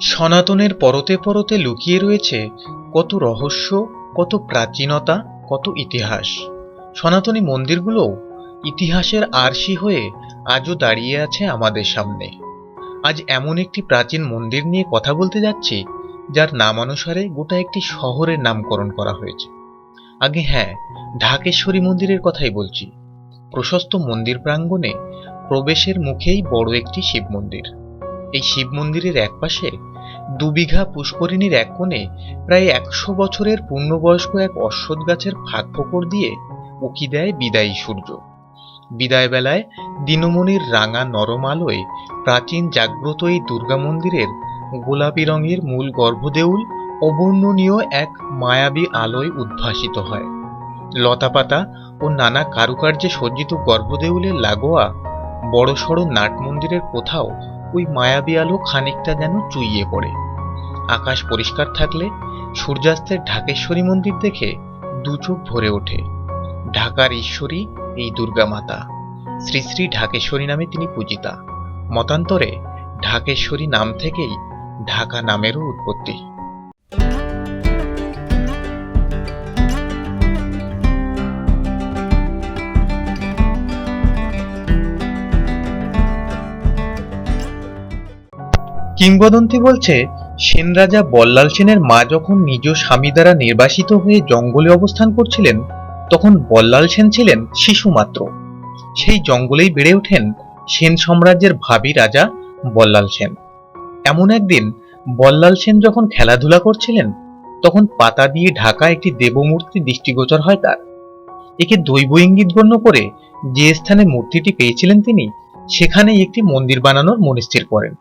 সনাতনের পরতে পরতে লুকিয়ে রয়েছে কত রহস্য, কত প্রাচীনতা, কত ইতিহাস। সনাতনী মন্দিরগুলোও ইতিহাসের আরশি হয়ে আজও দাঁড়িয়ে আছে আমাদের সামনে। আজ এমন একটি প্রাচীন মন্দির নিয়ে কথা বলতে যাচ্ছি, যার নামানুসারে গোটা একটি শহরের নামকরণ করা হয়েছে। আগে হ্যাঁ ঢাকেশ্বরী মন্দিরের কথাই বলছি। প্রশস্ত মন্দির প্রাঙ্গণে প্রবেশের মুখেই বড় একটি শিব মন্দির। এই শিব মন্দিরের একপাশে দুবিঘা পুষ্করিণীর এক কোণে প্রায় একশো বছরের পূর্ণবয়স্ক এক অশ্বত্থ গাছের ফাঁক ফোকর দিয়ে উকি দেয় বিদায়ী সূর্য। বিদায় বেলায় দিনমণির রাঙা নরম আলোয় প্রাচীন জাগ্রত এই দুর্গা মন্দিরের গোলাপি রঙের মূল গর্ভদেউল অবর্ণনীয় এক মায়াবী আলোয় উদ্ভাসিত হয়। লতাপাতা ও নানা কারুকার্যে সজ্জিত গর্ভদেউলের লাগোয়া বড়সড় নাট মন্দিরের কোথাও ওই মায়াবী আলো খানিকটা যেন চুইয়ে পড়ে। আকাশ পরিষ্কার থাকলে সূর্যাস্তের ঢাকেশ্বরী মন্দির দেখে দু চোখ ভরে ওঠে। ঢাকার ঈশ্বরী এই দুর্গা মাতা। শ্রী শ্রী ঢাকেশ্বরী নামে তিনি পূজিতা। মতান্তরে ঢাকেশ্বরী নাম থেকেই ঢাকা নামেরও উৎপত্তি। কিংবদন্তি বলছে, সেন রাজা বল্লাল সেনের মা যখন নিজ স্বামী দ্বারা নির্বাসিত হয়ে জঙ্গলে অবস্থান করছিলেন, তখন বল্লাল সেন ছিলেন শিশু মাত্র সেই জঙ্গলেই বেড়ে ওঠেন সেন সাম্রাজ্যের ভাবি রাজা বল্লাল সেন। এমন একদিন বল্লাল সেন যখন খেলাধুলা করছিলেন, তখন পাতা দিয়ে ঢাকা একটি দেবমূর্তি দৃষ্টিগোচর হয় তার। একে দৈব ইঙ্গিত গণ্য করে যে স্থানে মূর্তিটি পেয়েছিলেন তিনি, সেখানেই একটি মন্দির বানানোর মনস্থির করেন।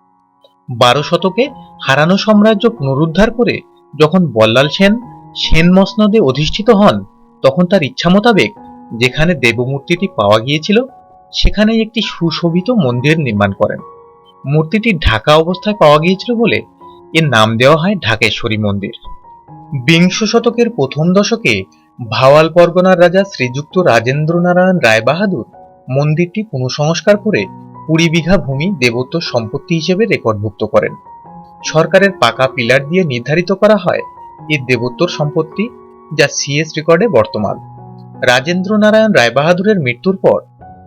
বারো শতকে হারানো সাম্রাজ্য পুনরুদ্ধার করে যখন বল্লাল সেন সেন মসনদে অধিষ্ঠিত হন, তখন তার ইচ্ছা মোতাবেক যেখানে দেবমূর্তিটি পাওয়া গিয়েছিল সেখানে একটি সুশোভিত মন্দির নির্মাণ করেন। মূর্তিটি ঢাকা অবস্থায় পাওয়া গিয়েছিল বলে এর নাম দেওয়া হয় ঢাকেশ্বরী মন্দির। বিংশ শতকের প্রথম দশকে ভাওয়াল পরগনার রাজা শ্রীযুক্ত রাজেন্দ্র নারায়ণ রায় বাহাদুর মন্দিরটি পুনঃসংস্কার করে কুড়ি বিঘা ভূমি দেবত্ব সম্পত্তি হিসেবে রেকর্ডভুক্ত করেন। সরকারের পাকা পিলার দিয়ে নির্ধারিত করা হয় এর দেবোত্তর সম্পত্তি যা সিএস রেকর্ডে বর্তমান। রাজেন্দ্র নারায়ণ রায়বাহাদুরের মৃত্যুর পর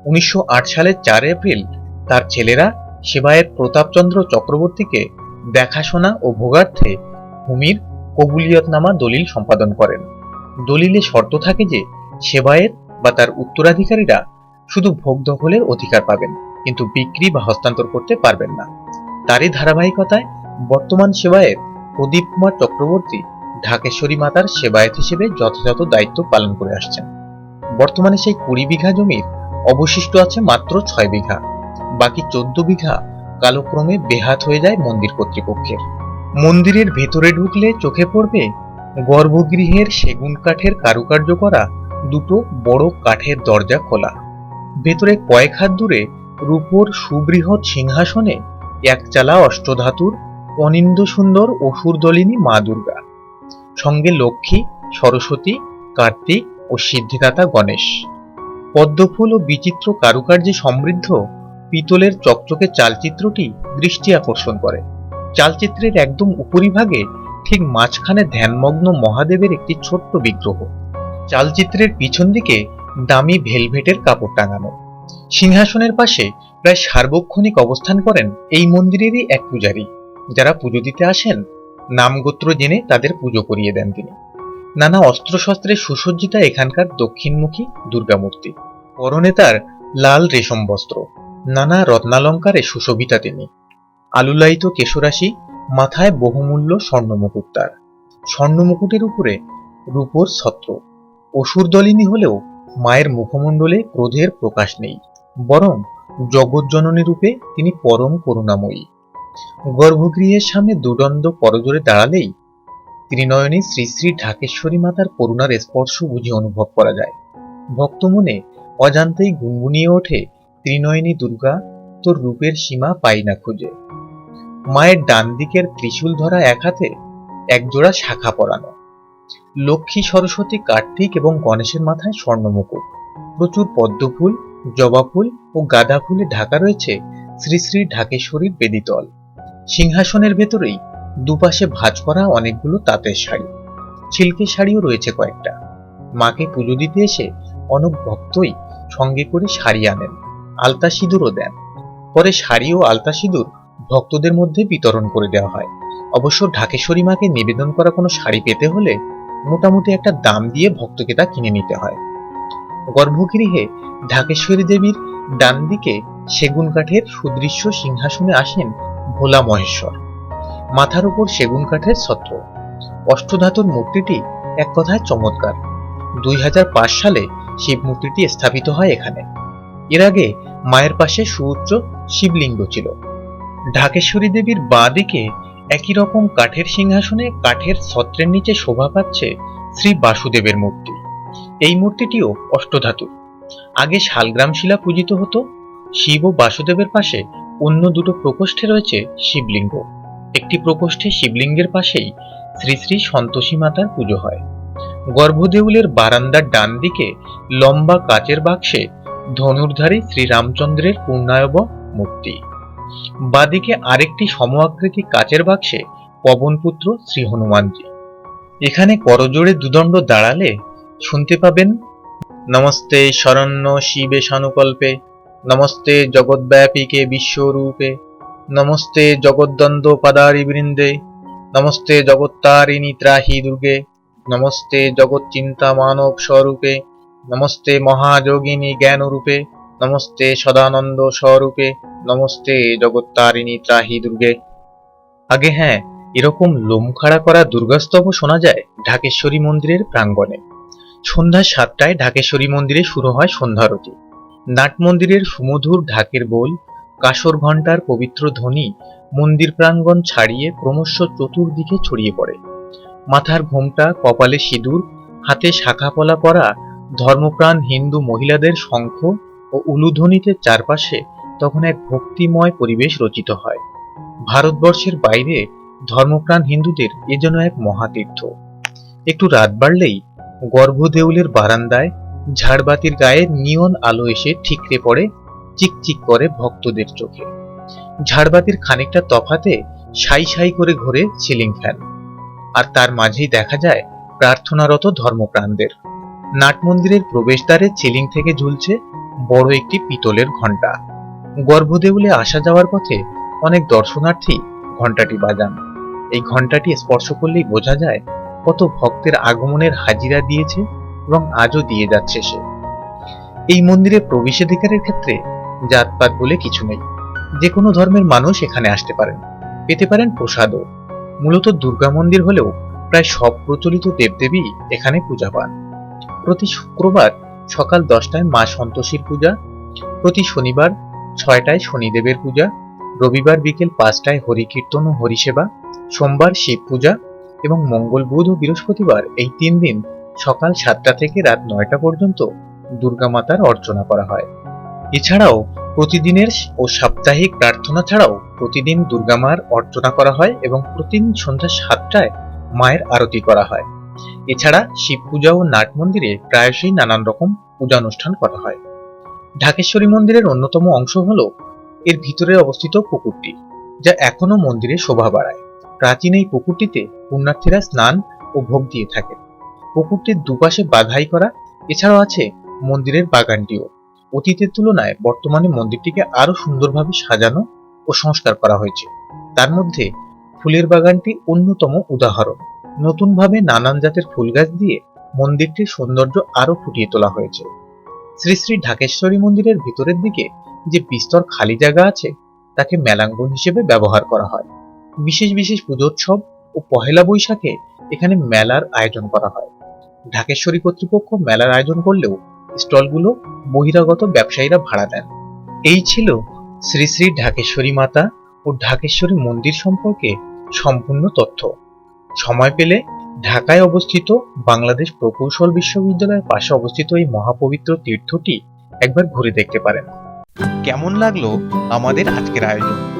উনিশশো আট সালের চার এপ্রিল তার ছেলেরা সেবায়েত প্রতাপচন্দ্র চক্রবর্তীকে দেখাশোনা ও ভোগার্থে ভূমির কবুলিয়তনামা দলিল সম্পাদন করেন। দলিলে শর্ত থাকে যে সেবায়ের বা তার উত্তরাধিকারীরা শুধু ভোগ দখলের অধিকার পাবেন। কিন্তু বিক্রি বা হস্তান্তর করতে পারবেন না। তারই ধারাবাহিকতায় বর্তমান সেবায়েত প্রদীপ কুমার চক্রবর্তী ঢাকেশ্বরী মাতার সেবায়েত হিসেবে যথাযথ দায়িত্ব পালন করে আসছেন। বর্তমানে সেই কুড়ি বিঘা জমির অবশিষ্ট আছে মাত্র ছয় বিঘা। বাকি চোদ্দ বিঘা কালক্রমে বেহাত হয়ে যায় মন্দির কর্তৃপক্ষের। মন্দিরের ভেতরে ঢুকলে চোখে পড়বে গর্ভগৃহের সেগুন কাঠের কারুকার্য করা দুটো বড় কাঠের দরজা খোলা। ভেতরে কয়েক হাত দূরে রূপোর সুবৃহৎ সিংহাসনে একচালা অষ্টধাতুর অনিন্দ সুন্দর অসুরদলিনী মা দুর্গা। সঙ্গে লক্ষ্মী, সরস্বতী, কার্তিক ও সিদ্ধিদাতা গণেশ। পদ্মফুল ও বিচিত্র কারুকার্যে সমৃদ্ধ পিতলের চকচকে চালচিত্রটি দৃষ্টি আকর্ষণ করে। চালচিত্রের একদম উপরিভাগে ঠিক মাঝখানে ধ্যানমগ্ন মহাদেবের একটি ছোট্ট বিগ্রহ। চালচিত্রের পিছন দিকে দামি ভেলভেটের কাপড় টাঙানো। সিংহাসনের পাশে প্রায় সার্বক্ষণিক অবস্থান করেন এই মন্দিরেরই এক পূজারী। যারা পুজো দিতে আসেন নামগোত্র জেনে তাদের পুজো করিয়ে দেন তিনি। নানা অস্ত্রশস্ত্রে সুসজ্জিতা এখানকার দক্ষিণমুখী দুর্গামূর্তি। পরনে তার লাল রেশম বস্ত্র। নানা রত্নালঙ্কারে সুশোভিতা তিনি। আলুলায়িত কেশরাশি, মাথায় বহুমূল্য স্বর্ণমুকুট তার। স্বর্ণমুকুটের উপরে রূপোর ছত্র। অসুরদলিনী হলেও মায়ের মুখমণ্ডলে ক্রোধের প্রকাশ নেই। বরং জগজ্জননী রূপে তিনি পরম করুণাময়ী। গর্ভগৃহের সামনে দুদণ্ড করজোরে দাঁড়ালেই ত্রিনয়নী শ্রী শ্রী ঢাকেশ্বরী মাতার করুণার স্পর্শ বুঝে অনুভব করা যায়। ভক্ত মনে অজান্তেই গুনগুনিয়ে ওঠে, ত্রিনয়নী দুর্গা, তোর রূপের সীমা পাই না খুঁজে। মায়ের ডান দিকের ত্রিশূল ধরা এক হাতে একজোড়া শাখা পরানো। লক্ষ্মী সরস্বতী কার্তিক এবং গণেশের মাথায় স্বর্ণমুকুট। প্রচুর পদ্মফুল জবা ফুল ও গাঁদা ফুলে ঢাকা রয়েছে শ্রী শ্রী ঢাকেশ্বরীর বেদিতল। সিংহাসনের ভেতরেই দুপাশে ভাঁজ করা অনেকগুলো তাঁতের শাড়ি। সিল্কের শাড়িও রয়েছে কয়েকটা। মাকে পুজো দিতে এসে অনেক ভক্তই সঙ্গে করে শাড়ি আনেন, আলতা সিঁদুরও দেন। পরে শাড়ি ও আলতা সিঁদুর ভক্তদের মধ্যে বিতরণ করে দেওয়া হয়। অবশ্য ঢাকেশ্বরী মাকে নিবেদন করা কোনো শাড়ি পেতে হলে মোটামুটি একটা দাম দিয়ে ভক্তকে তা কিনে নিতে হয়। গর্ভগৃহে ঢাকেশ্বরী দেবীর ডান দিকে সেগুন কাঠের সুদৃশ্য সিংহাসনে আসেন ভোলা মহেশ্বর। মাথার উপর সেগুন কাঠের ছত্র। অষ্টধাতুর মূর্তিটি এক কথায় চমৎকার। দুই হাজার পাঁচ সালে শিব মূর্তিটি স্থাপিত হয় এখানে। এর আগে মায়ের পাশে সুউচ্চ শিবলিঙ্গ ছিল। ঢাকেশ্বরী দেবীর বাঁ দিকে একই রকম কাঠের সিংহাসনে কাঠের ছত্রের নিচে শোভা পাচ্ছে শ্রী বাসুদেবের মূর্তি। এই মূর্তিটিও অষ্টধাতু। আগে শালগ্রাম শিলা পূজিত হতো, শিব ও বাসুদেবের পাশে অন্য দুটো প্রকোষ্ঠে রয়েছে শিবলিঙ্গ। একটি প্রকোষ্ঠে শিবলিঙ্গের পাশেই শ্রী শ্রী সন্তোষী মাতার পুজো হয়। গর্ভদেউলের বারান্দার ডান দিকে লম্বা কাচের বাক্সে ধনুর্ধারী শ্রীরামচন্দ্রের পূর্ণায়ব মূর্তি। বাদিকে আরেকটি সম আকৃতি কাচের বাক্সে পবনপুত্র শ্রী হনুমানজি এখানে করজোড়ে দুদণ্ড দাঁড়ালে শুনতে পাবেন। নমস্তে শরণ্য শিবে সানুকল্পে। নমস্তে জগদ্ব্যাপীকে বিশ্বরূপে। নমস্তে জগদ্দন্দ পাদারি বৃন্দে। নমস্তে জগত্তারিণী ত্রাহি দুর্গে। নমস্তে জগৎচিন্তা মানব স্বরূপে। নমস্তে মহাযোগিনী জ্ঞানরূপে। নমস্তে সদানন্দ স্বরূপে। নমস্তে জগত্তারিণী ত্রাহি দুর্গে। আগে হ্যাঁ এরকম লোমখাড়া করা দুর্গাস্তব শোনা যায় ঢাকেশ্বরী মন্দিরের প্রাঙ্গণে। সন্ধ্যা সাতটায় ঢাকেশ্বরী মন্দিরে শুরু হয় সন্ধ্যারতি নাট মন্দিরের সুমধুর ঢাকের বোল কাসর ঘণ্টার পবিত্র ধ্বনি, মন্দির প্রাঙ্গণ ছাড়িয়ে ক্রমশ চতুর্দিকে ছড়িয়ে পড়ে। মাথার ঘোমটা, কপালে সিঁদুর, হাতে শাখাপলা পরা, ধর্মপ্রাণ হিন্দু মহিলাদের শঙ্খ ও উলুধ্বনিতে চারপাশে তখন এক ভক্তিময় পরিবেশ রচিত হয়। ভারতবর্ষের বাইরে ধর্মপ্রাণ হিন্দুদের এ যেন এক মহাতীর্থ। একটু রাত বাড়লেই গর্ভদেউলের বারান্দায় ঝাড়বাতির গায়ে নিয়ন আলো এসে ঠিকরে পড়ে, চিকচিক করে ভক্তদের চোখে। ঝাড়বাতির খানিকটা তফাতে সাই সাই করে ঘোরে সিলিং ফ্যান। আর তার মাঝেই দেখা যায় প্রার্থনারত ধর্মপ্রাণদের। নাট মন্দিরের প্রবেশদ্বারে চিলিং থেকে ঝুলছে বড় একটি পিতলের ঘণ্টা। গর্ভদেউলে আসা যাওয়ার পথে অনেক দর্শনার্থী ঘণ্টাটি বাজান। এই ঘণ্টাটি স্পর্শ করলেই বোঝা যায় কত ভক্তের আগমনের হাজিরা দিয়েছে এবং আজও দিয়ে যাচ্ছে সে। এই মন্দিরে প্রবেশাধিকারের ক্ষেত্রে জাতপাত বলে কিছু নেই। যে কোনো ধর্মের মানুষ এখানে আসতে পারেন। পেতে পারেন প্রসাদও। মূলত দুর্গা মন্দির হলেও প্রায় সব প্রচলিত দেবদেবী এখানে পূজা পান। প্রতি শুক্রবার সকাল দশটায় মা সন্তোষীর পূজা, প্রতি শনিবার ছয়টায় শনিদেবের পূজা, রবিবার বিকেল পাঁচটায় হরিকীর্তন ও হরিসেবা, সোমবার শিব পূজা এবং মঙ্গল, বুধ ও বৃহস্পতিবার এই তিন দিন সকাল সাতটা থেকে রাত নয়টা পর্যন্ত দুর্গা মাতার অর্চনা করা হয়। এছাড়াও প্রতিদিনের ও সাপ্তাহিক প্রার্থনা ছাড়াও প্রতিদিন দুর্গা মার অর্চনা করা হয় এবং প্রতিদিন সন্ধ্যা সাতটায় মায়ের আরতি করা হয়। এছাড়া শিব পূজা ও নাট মন্দিরে প্রায়শই নানান রকম পূজানুষ্ঠান করা হয়। ঢাকেশ্বরী মন্দিরের অন্যতম অংশ হল এর ভিতরে অবস্থিত পুকুরটি, যা এখনও মন্দিরে শোভা বাড়ায়। প্রাচীন এই পুকুরটিতে পুণ্যার্থীরা স্নান ও ভোগ দিয়ে থাকেন পুকুরটির দুপাশে বাধাই করা, এছাড়াও আছে মন্দিরের বাগানটিও। অতীতের তুলনায় বর্তমানে মন্দিরটিকে আরও সুন্দরভাবে সাজানো ও সংস্কার করা হয়েছে। তার মধ্যে ফুলের বাগানটি অন্যতম উদাহরণ। নতুনভাবে নানান জাতের ফুল গাছ দিয়ে মন্দিরটির সৌন্দর্য আরও ফুটিয়ে তোলা হয়েছে। শ্রী শ্রী ঢাকেশ্বরী মন্দিরের ভিতরের দিকে যে বিস্তর খালি জায়গা আছে, তাকে মেলাঙ্গন হিসেবে ব্যবহার করা হয়। বিশেষ বিশেষ পুজোৎসব ও পহেলা বৈশাখে এখানে মেলার আয়োজন করা হয়। ঢাকেশ্বরী কর্তৃপক্ষ মেলার আয়োজন করলেও স্টলগুলো বহিরাগত ব্যবসায়ীরা ভাড়া দেন এই ছিল শ্রী শ্রী ঢাকেশ্বরী মাতা ও ঢাকেশ্বরী মন্দির সম্পর্কে সম্পূর্ণ তথ্য। সময় পেলে ঢাকায় অবস্থিত বাংলাদেশ প্রকৌশল বিশ্ববিদ্যালয়ের পাশে অবস্থিত এই মহাপবিত্র তীর্থটি একবার ঘুরে দেখতে পারেন। কেমন লাগল আমাদের আজকের আয়োজন?